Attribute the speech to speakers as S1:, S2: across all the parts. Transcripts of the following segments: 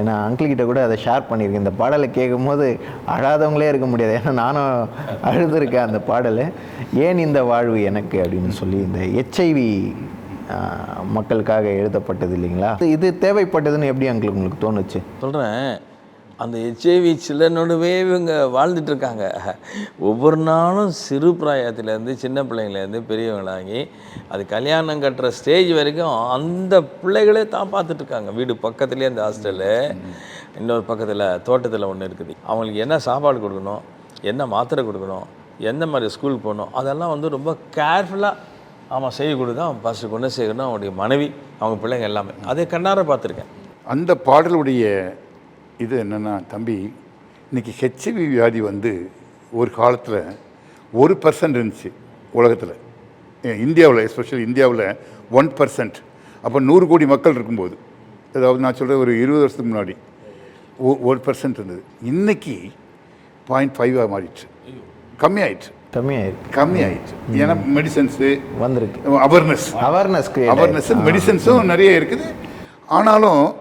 S1: ஏன்னா அங்கிள்கிட்ட கூட அதை ஷேர் பண்ணியிருக்கேன். இந்த பாடலை கேட்கும்போது அழாதவங்களே இருக்க முடியாது. ஏன்னா நானும் அழுதுருக்கேன் அந்த பாடலை. ஏன் இந்த வாழ்வு எனக்கு அப்படின்னு சொல்லி இந்த ஹெச்ஐவி மக்களுக்காக எழுதப்பட்டது இல்லைங்களா? இது தேவைப்பட்டதுன்னு எப்படி அங்கிள் உங்களுக்கு தோணுச்சு?
S2: சொல்கிறேன் அந்த ஹெச்ஐவி சில்லனோடவே இவங்க வாழ்ந்துட்டுருக்காங்க ஒவ்வொரு நாளும் சிறு பிராயத்துலேருந்து சின்ன பிள்ளைங்கள்லேருந்து பெரியவங்களாகி அது கல்யாணம் கட்டுற ஸ்டேஜ் வரைக்கும் அந்த பிள்ளைகளே தான் பார்த்துட்ருக்காங்க. வீடு பக்கத்துலேயே அந்த ஹாஸ்டலு இன்னொரு பக்கத்தில் தோட்டத்தில் ஒன்று இருக்குது. அவங்களுக்கு என்ன சாப்பாடு கொடுக்கணும் என்ன மாத்திரை கொடுக்கணும் எந்த மாதிரி ஸ்கூலுக்கு போகணும் அதெல்லாம் வந்து ரொம்ப கேர்ஃபுல்லாக ஆமாம் செய்ய கொடுத்தான் ஃபஸ்ட்டு கொண்டு சேர்க்கணும். அவனுடைய மனைவி அவங்க பிள்ளைங்க எல்லாமே. அதை கண்ணார பார்த்துருக்கேன்.
S3: அந்த பாடலுடைய இது என்னென்னா தம்பி இன்னைக்கு ஹெச்ஐவி வியாதி வந்து ஒரு காலத்தில் ஒரு பர்சன்ட் இருந்துச்சு உலகத்தில். இந்தியாவில் எஸ்பெஷலி இந்தியாவில் ஒன் பர்சன்ட் அப்போ நூறு கோடி மக்கள் இருக்கும்போது அதாவது நான் சொல்கிற ஒரு இருபது வருஷத்துக்கு முன்னாடி ஒ- ஒரு பர்சன்ட் இருந்தது. இன்னைக்கு பாயிண்ட் ஃபைவாக மாறிடுச்சு. கம்மி ஆயிடுச்சு
S1: கம்மியாயிருக்கு.
S3: கம்மி ஆயிடுச்சு ஏன்னா மெடிசன்ஸு
S1: வந்திருக்கு.
S3: அவேர்னஸ்
S1: அவேர்னஸ்
S3: அவேர்னஸ் மெடிசன்ஸும் நிறைய இருக்குது. ஆனாலும்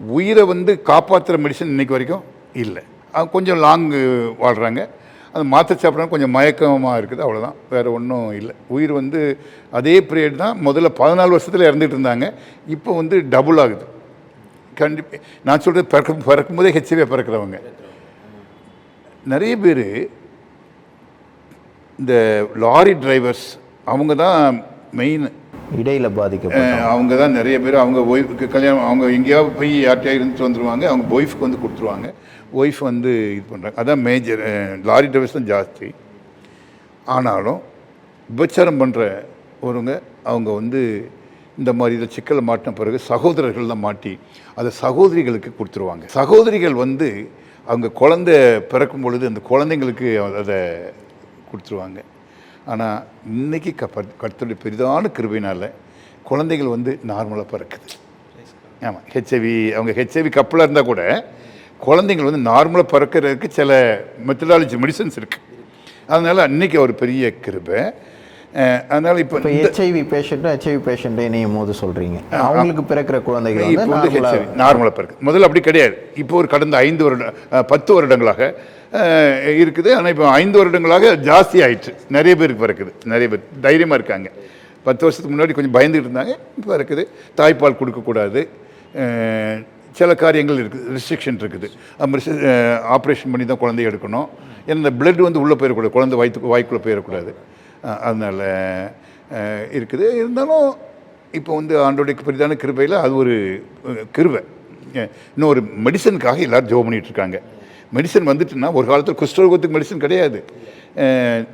S3: உயிரை வந்து காப்பாற்றுற மெடிசன் இன்னைக்கு வரைக்கும் இல்லை. கொஞ்சம் லாங்கு வாழ்கிறாங்க அது மாற்ற சாப்பிட்றாங்க கொஞ்சம் மயக்கமாக இருக்குது அவ்வளோதான் வேறு ஒன்றும் இல்லை. உயிர் வந்து அதே பீரியட் தான் முதல்ல பதினாலு வருஷத்தில் இறந்துட்டு இருந்தாங்க. இப்போ வந்து டபுள் ஆகுது. கண்டிப்பாக நான் சொல்கிறது பிறக்கும் பிறக்கும்போதே ஹெச்ஐவியாக பிறக்கிறவங்க. நிறைய பேர் இந்த லாரி டிரைவர்ஸ் அவங்க தான் மெயின்
S1: இடையில பாதிக்கப்பட்ட
S3: அவங்க தான் நிறைய பேர் அவங்க ஒய்ஃபுக்கு கல்யாணம் அவங்க எங்கேயாவது போய் யார்கிட்டயா இருந்துட்டு வந்துருவாங்க அவங்க ஒய்ஃப்க்கு வந்து கொடுத்துருவாங்க. ஒய்ஃப் வந்து இது பண்ணுறாங்க அதான் மேஜர் லாரி டிரைவர்ஸ் தான் ஜாஸ்தி. ஆனாலும் விபச்சாரம் பண்ணுற ஒருங்க அவங்க வந்து இந்த மாதிரி இதை சிக்கலை மாட்டின பிறகு சகோதரர்கள் தான் மாட்டி அதை சகோதரிகளுக்கு கொடுத்துருவாங்க. சகோதரிகள் வந்து அவங்க குழந்தை பிறக்கும் பொழுது அந்த குழந்தைங்களுக்கு அதை கொடுத்துருவாங்க. ஆனால் இன்னைக்கு க கருத்துடைய பெரிதான கிருபையினால் குழந்தைகள் வந்து நார்மலாக பிறக்குது. ஆமாம் ஹெச்ஐவி அவங்க ஹெச்ஐவி கப்பலாக இருந்தால் கூட குழந்தைங்கள் வந்து நார்மலாக பிறக்கிறதுக்கு சில மெத்தடாலஜி மெடிசன்ஸ் இருக்குது அதனால் அன்னைக்கு ஒரு பெரிய கிருபை. அதனால் இப்போ
S1: ஹெச்ஐவி பேஷண்ட்டும் ஹெச்ஐவி பேஷண்ட்டை இணையும் போது சொல்றீங்க? அவங்களுக்கு பிறக்கிற குழந்தைகள்
S3: இப்போ
S1: வந்து
S3: ஹெச்ஐவி நார்மலாக பிறகு முதல்ல அப்படி கிடையாது. இப்போ ஒரு கடந்த ஐந்து வருட அஹ், பத்து வருடங்களாக இருக்குது. ஆனால் இப்போ ஐந்து வருடங்களாக ஜாஸ்தி ஆயிடுச்சு நிறைய பேருக்கு பிறக்குது நிறைய பேர் தைரியமாக இருக்காங்க. பத்து வருஷத்துக்கு முன்னாடி கொஞ்சம் பயந்துக்கிட்டு இருந்தாங்க. இப்போ இருக்குது. தாய்ப்பால் கொடுக்கக்கூடாது சில காரியங்கள் இருக்குது. ரெஸ்ட்ரிக்ஷன் இருக்குது. ஆப்ரேஷன் பண்ணி தான் குழந்தைய எடுக்கணும். ஏன்னா இந்த பிளட் வந்து உள்ளே போயிடக்கூடாது. குழந்தை வயிற்று வாய்க்குள்ளே போயிடக்கூடாது. அதனால் இருக்குது. இருந்தாலும் இப்போ வந்து ஆண்டோடைய பெரிதான கிருபையில் அது ஒரு கிருவை இன்னும் ஒரு மெடிசனுக்காக எல்லாரும் ஜோ பண்ணிகிட்ருக்காங்க இருக்காங்க. மெடிசன் வந்துட்டுன்னா ஒரு காலத்தில் குஷ்டரோகத்துக்கு மெடிசன் கிடையாது.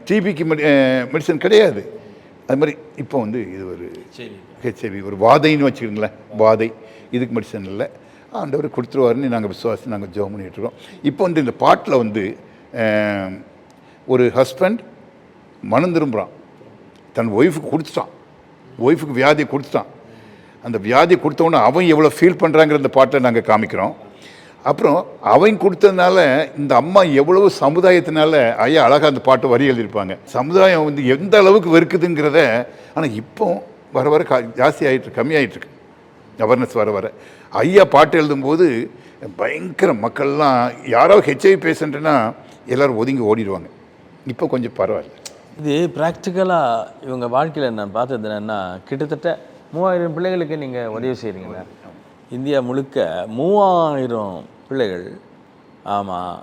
S3: டிபிக்கு மெடி மெடிசன் கிடையாது. அது மாதிரி இப்போ வந்து இது ஒரு ஹெச்ஐவி ஒரு வாதைன்னு வச்சுக்கோங்களேன். வாதை. இதுக்கு மெடிசன் இல்லை. ஆண்டவர் கொடுத்துருவாருன்னு நாங்கள் விசுவாசி நாங்கள் ஜோம் பண்ணிட்டு இருக்கோம். இப்போ வந்து இந்த பாட்டில் வந்து ஒரு ஹஸ்பண்ட் மனம் திரும்புகிறான் தன் ஒய்ஃபுக்கு கொடுத்துட்டான். ஒய்ஃபுக்கு வியாதியை கொடுத்துட்டான். அந்த வியாதியை கொடுத்தவொன்னே அவன் எவ்வளோ ஃபீல் பண்ணுறாங்கிற இந்த பாட்டில் நாங்கள் காமிக்கிறோம். அப்புறம் அவன் கொடுத்ததுனால இந்த அம்மா எவ்வளவு சமுதாயத்தினால ஐயா அழகாக அந்த பாட்டு வரி எழுதியிருப்பாங்க. சமுதாயம் வந்து எந்த அளவுக்கு வெறுக்குதுங்கிறத ஆனால் இப்போ வர வர கா ஜாஸ்தி ஆகிட்டு கம்மியாகிட்டுருக்கு அவேர்னஸ் வர வர. ஐயா பாட்டு எழுதும்போது பயங்கர மக்கள்லாம் யாரோ ஹெச்ஐவி பேஷண்ட்னா எல்லோரும் ஒதுங்கி ஓடிடுவாங்க. இப்போ கொஞ்சம் பரவாயில்ல.
S2: இது ப்ராக்டிக்கலாக இவங்க வாழ்க்கையில் நான் பார்த்தது என்னென்னா கிட்டத்தட்ட மூவாயிரம் பிள்ளைகளுக்கு நீங்கள் உதவி செய்கிறீங்களா இந்தியா முழுக்க மூவாயிரம் பிள்ளைகள் ஆமாம்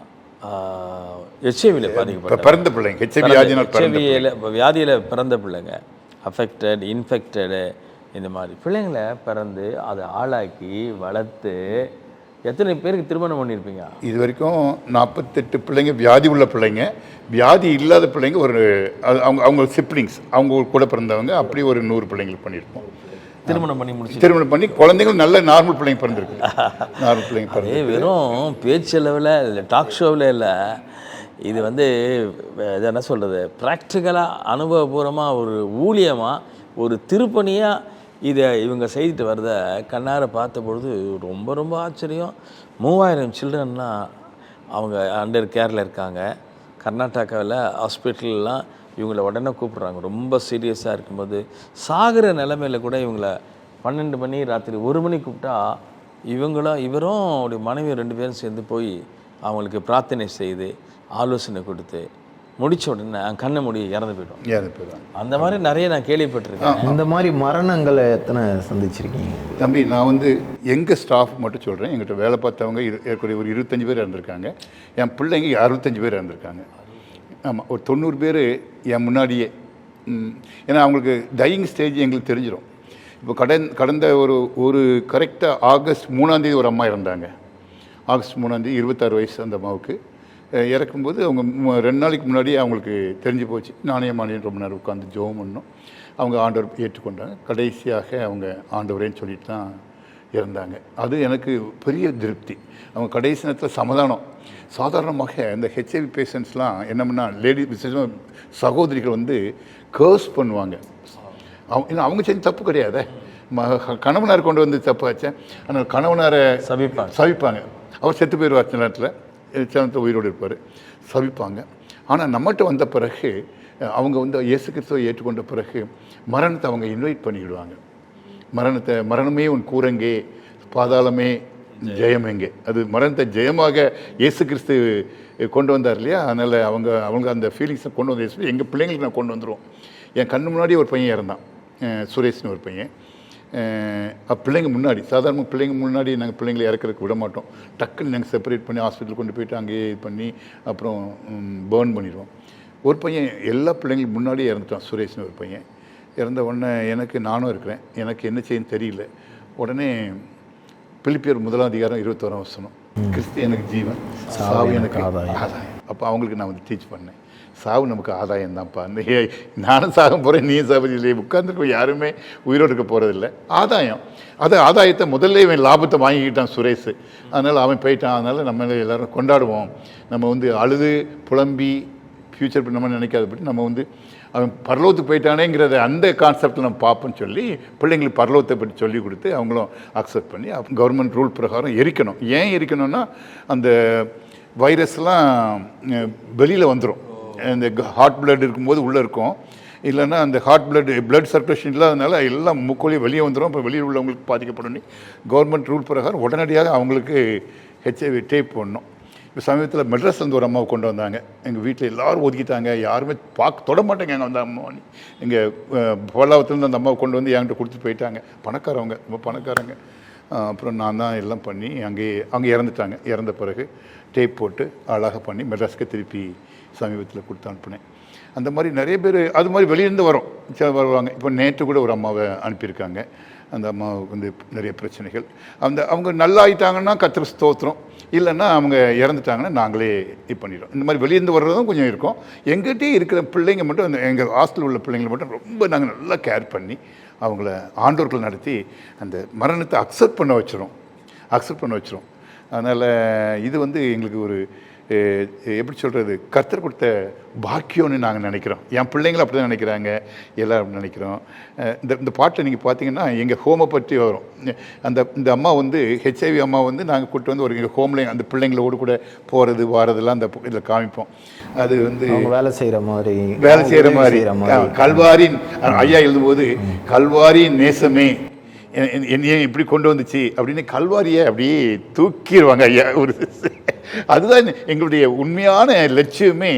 S2: ஹெச்ஐவியில் பாதிக்கப்பட்ட
S3: பிறந்த பிள்ளைங்க
S2: ஹெச்ஐவியில் வியாதியில் பிறந்த பிள்ளைங்க அஃபெக்டட் இன்ஃபெக்டடு இந்த மாதிரி பிள்ளைங்களை பிறந்து அதை ஆளாக்கி வளர்த்து எத்தனை பேருக்கு திருமணம் பண்ணியிருப்பீங்க?
S3: இது வரைக்கும் நாற்பத்தெட்டு பிள்ளைங்க வியாதி உள்ள பிள்ளைங்க வியாதி இல்லாத பிள்ளைங்க ஒரு அவங்க அவங்க சிப்ளிங்ஸ் அவங்க கூட பிறந்தவங்க அப்படி ஒரு நூறு பிள்ளைங்களுக்கு பண்ணியிருப்போம்.
S2: திருமணம் பண்ணி முடிச்சு
S3: திருமணம் பண்ணி குழந்தைகள் நல்ல நார்மல் பிள்ளைங்க பிறந்திருக்கு. நார்மல் பிள்ளைங்க பிறந்து
S2: வெறும் பேச்சு அளவில் இல்லை டாக் ஷோவில் இல்லை. இது வந்து இது என்ன சொல்கிறது ப்ராக்டிக்கலாக அனுபவபூர்வமாக ஒரு ஊழியமாக ஒரு திருப்பணியாக இதை இவங்க செய்துட்டு வரத கண்ணார பார்த்த பொழுது ரொம்ப ரொம்ப ஆச்சரியம். மூவாயிரம் சில்ட்ரன்லாம் அவங்க அண்டர் கேரில் இருக்காங்க. கர்நாடகாவில் ஹாஸ்பிட்டல்லாம் இவங்கள உடனே கூப்பிட்றாங்க. ரொம்ப சீரியஸாக இருக்கும்போது சாகிற நிலமையில கூட இவங்கள பன்னெண்டு மணி ராத்திரி ஒரு மணி கூப்பிட்டா இவங்களும் இவரும் அவருடைய மனைவி ரெண்டு பேரும் சேர்ந்து போய் அவங்களுக்கு பிரார்த்தனை செய்து ஆலோசனை கொடுத்து முடிச்ச உடனே கண்ணை மூடி இறந்து போயிடும்.
S3: ஏன் போயிடுவாங்க
S2: அந்த மாதிரி நிறைய நான் கேள்விப்பட்டிருக்கேன்.
S1: இந்த மாதிரி மரணங்களை எத்தனை சந்திச்சிருக்கீங்க?
S3: தம்பி நான் வந்து எங்கள் ஸ்டாஃப் மட்டும் சொல்கிறேன் எங்கிட்ட வேலை பார்த்தவங்க ஏற்கனவே ஒரு இருபத்தஞ்சி பேர் இருந்திருக்காங்க என் பிள்ளைங்க அறுபத்தஞ்சு பேர் இருந்திருக்காங்க ஆமாம் ஒரு தொண்ணூறு பேர் என் முன்னாடியே. ஏன்னா அவங்களுக்கு டையிங் ஸ்டேஜ் எங்களுக்கு தெரிஞ்சிடும் இப்போ கடன் கடந்த ஒரு ஒரு கரெக்டாக ஆகஸ்ட் மூணாந்தேதி ஒரு அம்மா இறந்தாங்க. ஆகஸ்ட் மூணாந்தேதி இருபத்தாறு வயசு அந்த அம்மாவுக்கு. இறக்கும்போது அவங்க ரெண்டு நாளைக்கு முன்னாடியே அவங்களுக்கு தெரிஞ்சு போச்சு. நானே மானியம் ரொம்ப நேரம் உட்காந்து ஜோம் பண்ணோம். அவங்க ஆண்டவர் ஏற்றுக்கொண்டாங்க. கடைசியாக அவங்க ஆண்டவரேன்னு சொல்லிட்டு தான் இறந்தாங்க. அது எனக்கு பெரிய திருப்தி. அவங்க கடைசி நேரத்தில் சமாதானம். சாதாரணமாக இந்த ஹெச்ஐவி பேஷண்ட்ஸ்லாம் என்ன பண்ணால் லேடி விசேஷமாக சகோதரிகள் வந்து கேர்ஸ் பண்ணுவாங்க. அவங்க ஏன்னா அவங்க செஞ்ச தப்பு கிடையாதே. கணவனார் கொண்டு வந்து தப்பாச்சே. ஆனால் கணவனாரை
S2: சபிப்பாங்க.
S3: சவிப்பாங்க அவர் செத்து போயிடுவார் சில நேரத்தில். சில உயிரோடு இருப்பார். சவிப்பாங்க ஆனால் நம்மகிட்ட வந்த பிறகு அவங்க வந்து இயேசு கிறிஸ்துவை ஏற்றுக்கொண்ட பிறகு மரணத்தை அவங்க இன்வைட் பண்ணிக்கிடுவாங்க மரணத்தை மரணமே உன் கூரங்கே பாதாளமே ஜெயம். எங்கே அது மரணத்தை ஜெயமாக இயேசு கிறிஸ்து கொண்டு வந்தார் இல்லையா? அதனால் அவங்க அவங்க அந்த ஃபீலிங்ஸை கொண்டு வந்து எங்கள் பிள்ளைங்களுக்கு நான் கொண்டு வந்துடுவோம் என் கண்ணு முன்னாடி ஒரு பையன் இறந்தான். சுரேஷ்னு ஒரு பையன். பிள்ளைங்க முன்னாடி சாதாரண பிள்ளைங்க முன்னாடி நாங்கள் பிள்ளைங்களை இறக்குறதுக்கு விட மாட்டோம். டக்குன்னு நாங்கள் செப்பரேட் பண்ணி ஹாஸ்பிட்டல் கொண்டு போயிட்டு அங்கேயே இது பண்ணி அப்புறம் பேர்ன் பண்ணிடுவோம். ஒரு பையன் எல்லா பிள்ளைங்களுக்கு முன்னாடியே இறந்துட்டான் சுரேஷ்னு ஒரு பையன். இறந்த உடனே எனக்கு நானும் இருக்கிறேன். எனக்கு என்ன செய்யன்னு தெரியல. உடனே பிலிப்பியர் முதலாம் அதிகாரம் இருபத்தோராம் வசனம். கிறிஸ்து எனக்கு ஜீவன் சாவு எனக்கு
S1: ஆதாயம்.
S3: ஆதாயம். அப்போ அவங்களுக்கு நான் வந்து டீச் பண்ணேன். சாவு நமக்கு ஆதாயம் தான்ப்பா. அந்த நானும் சாக போகிறேன் சாக இல்லை உட்காந்துருக்க யாருமே உயிரோடு இருக்க போகிறதில்ல ஆதாயம். அது ஆதாயத்தை முதல்ல இவன் லாபத்தை வாங்கிக்கிட்டான் சுரேஷ். அதனால் அவன் போயிட்டான். அதனால் நம்ம எல்லாரும் கொண்டாடுவோம். நம்ம வந்து அழுது புலம்பி ஃப்யூச்சர் நம்ம நினைக்காதபடி நம்ம வந்து அவன் பரலோகத்துக்கு போயிட்டானேங்கிறத அந்த கான்செப்டில் நம்ம பார்ப்போம்னு சொல்லி பிள்ளைங்களுக்கு பரலோகத்தை பற்றி சொல்லி கொடுத்து அவங்களும் அக்செப்ட் பண்ணி கவர்மெண்ட் ரூல் பிரகாரம் எரிக்கணும். ஏன் எரிக்கணும்னா அந்த வைரஸ்லாம் வெளியில் வந்துடும் இந்த ஹார்ட் பிளட் இருக்கும்போது உள்ளே இருக்கும். இல்லைன்னா அந்த ஹார்ட் பிளட் பிளட் சர்க்குலேஷன் இல்லாதனால எல்லாம் முக்கோலியும் வெளியே வந்துடும் இப்போ வெளியில் உள்ளவங்களுக்கு பாதிக்கப்படணும் கவர்மெண்ட் ரூல் பிரகாரம் உடனடியாக அவங்களுக்கு ஹெச்ஐவி டேப் பண்ணணும் இப்போ சமீபத்தில் மெட்ராஸ்லேருந்து ஒரு அம்மாவை கொண்டு வந்தாங்க. எங்கள் வீட்டில் எல்லாரும் ஒதுக்கிட்டாங்க. யாருமே பார்க்க தொட மாட்டேங்க அந்த அம்மா. எங்கள் பல்லாவத்துலேருந்து அந்த அம்மாவை கொண்டு வந்து என்கிட்ட கொடுத்துட்டு போயிட்டாங்க. பணக்காரவங்க ரொம்ப பணக்காரங்க. அப்புறம் நான் தான் எல்லாம் பண்ணி அங்கேயே அவங்க இறந்துட்டாங்க. இறந்த பிறகு டேப் போட்டு அழகாக பண்ணி மெட்ராஸ்க்கு திருப்பி சமீபத்தில் கொடுத்து அனுப்புனேன். அந்த மாதிரி நிறைய பேர் அது மாதிரி வெளியிருந்து வரும். சில வருவாங்க. இப்போ நேற்று கூட ஒரு அம்மாவை அனுப்பியிருக்காங்க. அந்த அம்மாவுக்கு வந்து நிறைய பிரச்சனைகள். அந்த அவங்க நல்லா ஆகிட்டாங்கன்னா கத்திர ஸ்தோத்திரம். இல்லைன்னா அவங்க இறந்துட்டாங்கன்னா நாங்களே இது பண்ணிடுறோம். இந்த மாதிரி வெளியிருந்து வர்றதும் கொஞ்சம் இருக்கும். எங்கிட்டே இருக்கிற பிள்ளைங்க மட்டும் எங்கள் ஹாஸ்டலில் உள்ள பிள்ளைங்களை மட்டும் ரொம்ப நாங்கள் நல்லா கேர் பண்ணி அவங்கள ஆண்டோர்கள் நடத்தி அந்த மரணத்தை அக்செப்ட் பண்ண வச்சிரும். அக்செப்ட் பண்ண வச்சிரும். அதனால் இது வந்து எங்களுக்கு ஒரு எப்படி சொல்கிறது கர்த்தர் கொடுத்த பாக்கியம்னு நாங்கள் நினைக்கிறோம். என் பிள்ளைங்களும் அப்படி தான் நினைக்கிறாங்க. எல்லாரும் நினைக்கிறோம். இந்த இந்த பாட்டை நீங்கள் பார்த்தீங்கன்னா எங்கள் ஹோமை பற்றி வரும். அந்த இந்த அம்மா வந்து ஹெச்ஐவி அம்மா வந்து நாங்கள் கூட்டு வந்து ஒரு எங்கள் ஹோமில் அந்த பிள்ளைங்களோடு கூட போகிறது வாரதெல்லாம் அந்த இதில் காமிப்போம். அது வந்து
S1: வேலை செய்யற மாதிரி
S3: வேலை செய்கிற மாதிரி. கல்வாரின் ஐயா எழுதும்போது கல்வாரின் நேசமே. என்னையே இப்படி கொண்டு வந்துச்சு அப்படின்னு கல்வாரியை அப்படியே தூக்கிடுவாங்க ஐயா ஒரு அதுதான் எங்களுடைய உண்மையான லட்சியமே.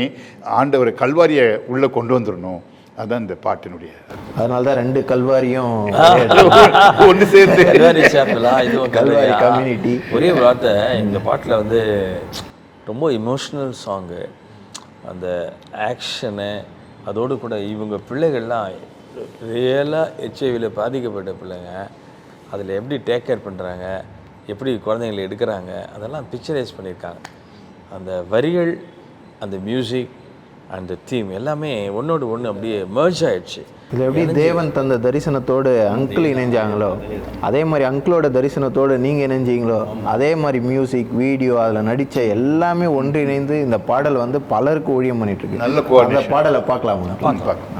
S3: ஆண்டவரை கல்வாரியை உள்ளே கொண்டு வந்துடணும். அதுதான் இந்த பாட்டினுடைய
S1: அதனால தான் ரெண்டு கல்வாரியும்
S3: ஒன்று சேர்ந்து.
S2: கல்வாரி சாப்பிடலா இதுவும்
S1: கல்வாரி
S2: கல்வாரி
S1: community.
S2: ஒரே ஒரு வார்த்தை இந்த பாட்டில் வந்து ரொம்ப இமோஷ்னல் சாங்கு அந்த ஆக்ஷனு அதோடு கூட இவங்க பிள்ளைகள்லாம் ரியலாக ஹெச்ஐவியில் பாதிக்கப்பட்ட பிள்ளைங்க அதில் எப்படி டேக் கேர் பண்ணுறாங்க எப்படி குழந்தைங்களை எடுக்கிறாங்க அதெல்லாம் பிக்சரைஸ் பண்ணியிருக்காங்க. அந்த வரிகள் அந்த மியூசிக் அந்த தீம் எல்லாமே ஒன்றோடு ஒன்று அப்படியே merge ஆயிடுச்சு.
S1: இது எப்படி தேவன் தந்த தரிசனத்தோடு அங்கிள் இணைஞ்சாங்களோ அதே மாதிரி அங்கிளோட தரிசனத்தோடு நீங்கள் இணைஞ்சீங்களோ அதே மாதிரி மியூசிக் வீடியோ அதில் நடித்த எல்லாமே ஒன்றிணைந்து இந்த பாடல் வந்து பலருக்கு ஊழியம் பண்ணிட்டு இருக்கு. அந்த பாடலை பார்க்கலாமா?
S3: பார்க்கலாம்.